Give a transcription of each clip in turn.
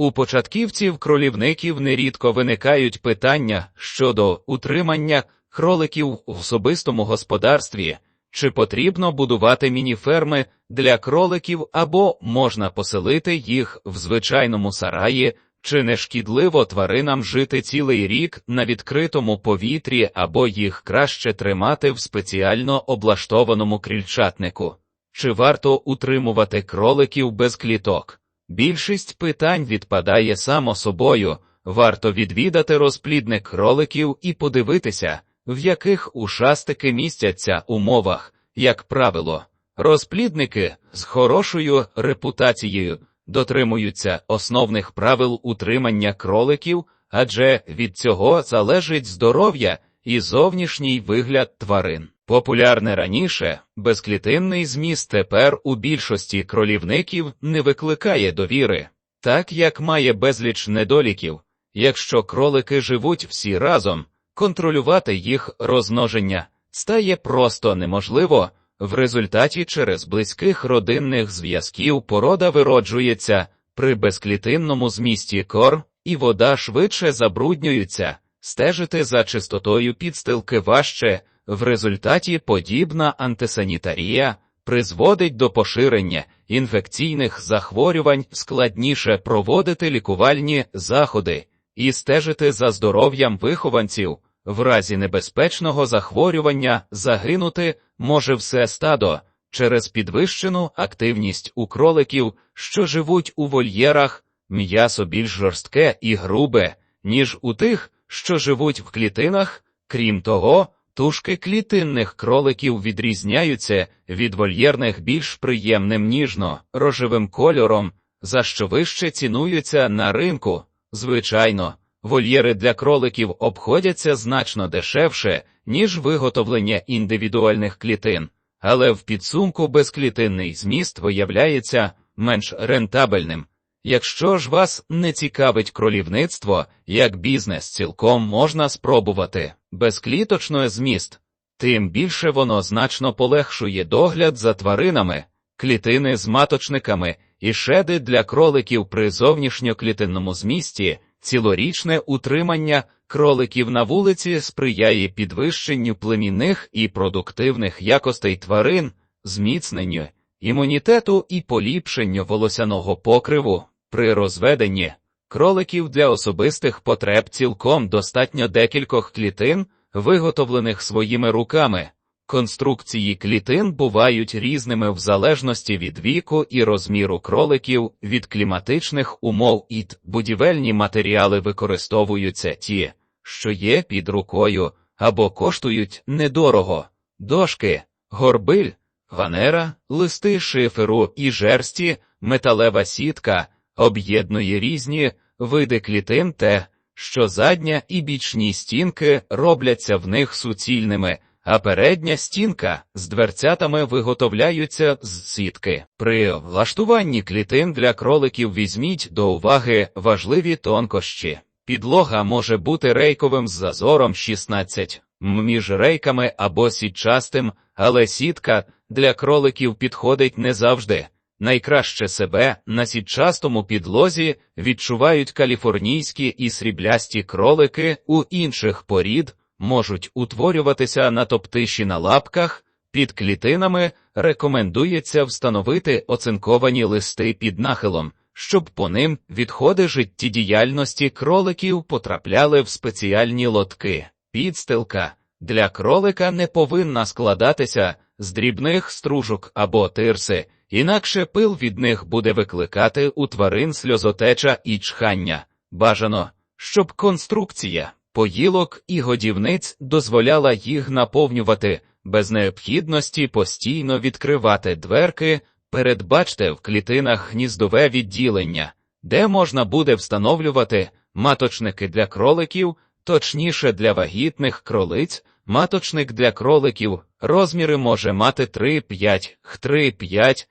У початківців кролівників нерідко виникають питання щодо утримання кроликів в особистому господарстві, чи потрібно будувати мініферми для кроликів або можна поселити їх в звичайному сараї, чи не шкідливо тваринам жити цілий рік на відкритому повітрі або їх краще тримати в спеціально облаштованому крільчатнику. Чи варто утримувати кроликів без кліток? Більшість питань відпадає само собою. Варто відвідати розплідник кроликів і подивитися, в яких ушастики містяться умовах, як правило. Розплідники з хорошою репутацією дотримуються основних правил утримання кроликів, адже від цього залежить здоров'я і зовнішній вигляд тварин. Популярне раніше, безклітинний зміст тепер у більшості кролівників не викликає довіри, так як має безліч недоліків. Якщо кролики живуть всі разом, контролювати їх розмноження стає просто неможливо. В результаті через близьких родинних зв'язків порода вироджується при безклітинному змісті кор, і вода швидше забруднюється, стежити за чистотою підстилки важче. В результаті подібна антисанітарія призводить до поширення інфекційних захворювань, складніше проводити лікувальні заходи і стежити за здоров'ям вихованців. В разі небезпечного захворювання загинути може все стадо через підвищену активність у кроликів, що живуть у вольєрах, м'ясо більш жорстке і грубе, ніж у тих, що живуть в клітинах. Крім того, тушки клітинних кроликів відрізняються від вольєрних більш приємним ніжно рожевим кольором, за що вище цінуються на ринку. Звичайно, вольєри для кроликів обходяться значно дешевше, ніж виготовлення індивідуальних клітин, але в підсумку безклітинний зміст виявляється менш рентабельним. Якщо ж вас не цікавить кролівництво, як бізнес цілком можна спробувати безкліточний зміст, тим більше воно значно полегшує догляд за тваринами, клітини з маточниками і шеди для кроликів при зовнішньоклітинному змісті, цілорічне утримання кроликів на вулиці сприяє підвищенню племінних і продуктивних якостей тварин, зміцненню імунітету і поліпшенню волосяного покриву. При розведенні кроликів для особистих потреб цілком достатньо декількох клітин, виготовлених своїми руками. Конструкції клітин бувають різними в залежності від віку і розміру кроликів, від кліматичних умов і т. будівельні матеріали використовуються ті, що є під рукою, або коштують недорого, дошки, горбиль, Ванера, листи шиферу і жерсті, металева сітка об'єднує різні види клітин те, що задня і бічні стінки робляться в них суцільними, а передня стінка з дверцятами виготовляються з сітки. При влаштуванні клітин для кроликів візьміть до уваги важливі тонкощі. Підлога може бути рейковим з зазором 16 м між рейками або сітчастим, але сітка для кроликів підходить не завжди. Найкраще себе на сітчастому підлозі відчувають каліфорнійські і сріблясті кролики у інших порід, можуть утворюватися на топтиші на лапках, під клітинами рекомендується встановити оцинковані листи під нахилом, щоб по ним відходи життєдіяльності кроликів потрапляли в спеціальні лотки. Підстилка для кролика не повинна складатися з дрібних стружок або тирси, інакше пил від них буде викликати у тварин сльозотеча і чхання. Бажано, щоб конструкція поїлок і годівниць дозволяла їх наповнювати без необхідності постійно відкривати дверки, передбачте в клітинах гніздове відділення, де можна буде встановлювати маточники для кроликів, точніше для вагітних кролиць, маточник для кроликів, розміри може мати 3-5, 3-5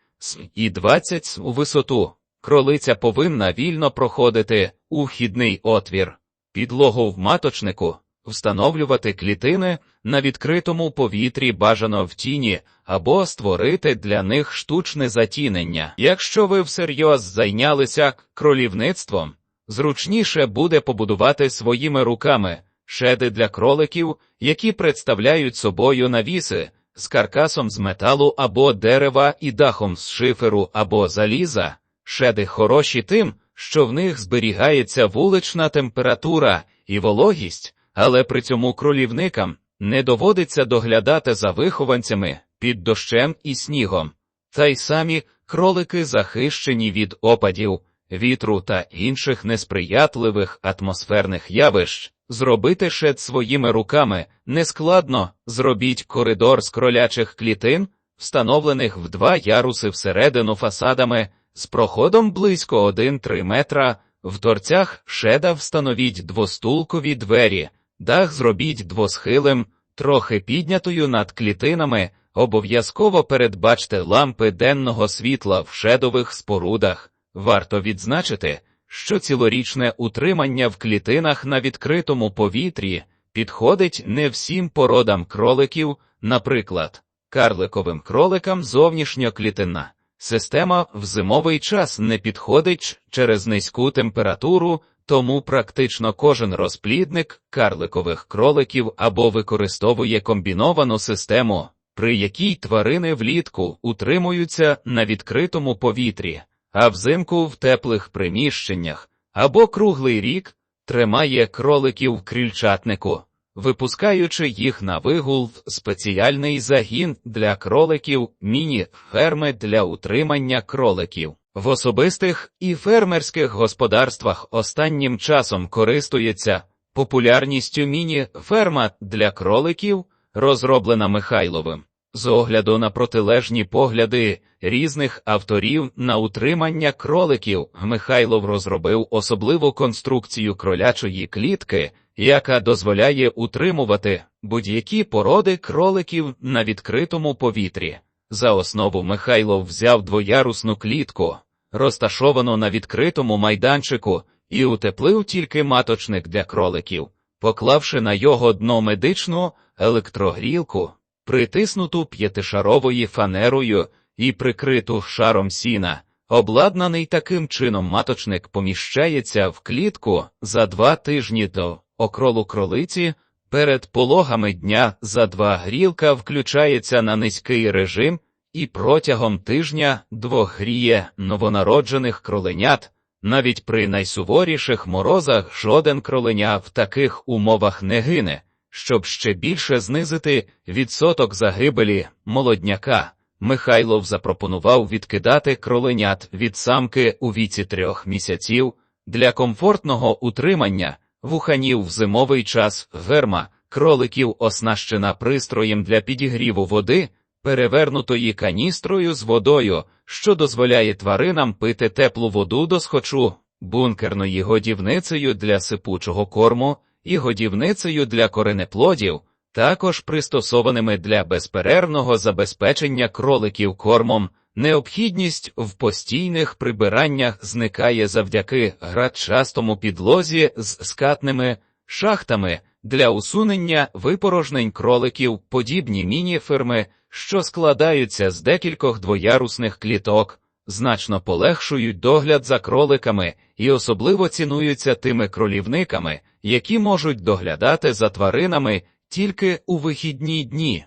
і 20 см у висоту. Кролиця повинна вільно проходити у вхідний отвір. Підлогу в маточнику встановлювати клітини на відкритому повітрі бажано в тіні або створити для них штучне затінення. Якщо ви всерйоз зайнялися кролівництвом, зручніше буде побудувати своїми руками шеди для кроликів, які представляють собою навіси з каркасом з металу або дерева і дахом з шиферу або заліза. Шеди хороші тим, що в них зберігається вулична температура і вологість, але при цьому кролівникам не доводиться доглядати за вихованцями під дощем і снігом. Та й самі кролики захищені від опадів, вітру та інших несприятливих атмосферних явищ. Зробити шед своїми руками нескладно, зробіть коридор з кролячих клітин, встановлених в два яруси всередину фасадами, з проходом близько 1-3 метра, в торцях шеда встановіть двостулкові двері, дах зробіть двосхилим, трохи піднятою над клітинами, обов'язково передбачте лампи денного світла в шедових спорудах. Варто відзначити, що цілорічне утримання в клітинах на відкритому повітрі підходить не всім породам кроликів, наприклад, карликовим кроликам зовнішньоклітинна. Система в зимовий час не підходить через низьку температуру, тому практично кожен розплідник карликових кроликів або використовує комбіновану систему, при якій тварини влітку утримуються на відкритому повітрі, а взимку в теплих приміщеннях або круглий рік тримає кроликів в крильчатнику, випускаючи їх на вигул в спеціальний загін для кроликів, міні-ферми для утримання кроликів. В особистих і фермерських господарствах останнім часом користується популярністю міні-ферма для кроликів, розроблена Михайловим. З огляду на протилежні погляди різних авторів на утримання кроликів, Михайлов розробив особливу конструкцію кролячої клітки, яка дозволяє утримувати будь-які породи кроликів на відкритому повітрі. За основу Михайлов взяв двоярусну клітку, розташовану на відкритому майданчику, і утеплив тільки маточник для кроликів, поклавши на його дно медичну електрогрілку, притиснуту п'ятишаровою фанерою і прикриту шаром сіна. Обладнаний таким чином маточник поміщається в клітку за два тижні до окролу кролиці. Перед пологами дня за два грілка включається на низький режим і протягом тижня двох гріє новонароджених кроленят. Навіть при найсуворіших морозах жоден кроленя в таких умовах не гине, щоб ще більше знизити відсоток загибелі молодняка. Михайлов запропонував відкидати кроленят від самки у віці трьох місяців для комфортного утримання вуханів в зимовий час ферма кроликів оснащена пристроєм для підігріву води, перевернутої каністрою з водою, що дозволяє тваринам пити теплу воду до схочу, бункерною годівницею для сипучого корму і годівницею для коренеплодів, також пристосованими для безперервного забезпечення кроликів кормом. Необхідність в постійних прибираннях зникає завдяки градчастому підлозі з скатними шахтами для усунення випорожнень кроликів, подібні міні-ферми, що складаються з декількох двоярусних кліток, значно полегшують догляд за кроликами і особливо цінуються тими кролівниками, які можуть доглядати за тваринами тільки у вихідні дні.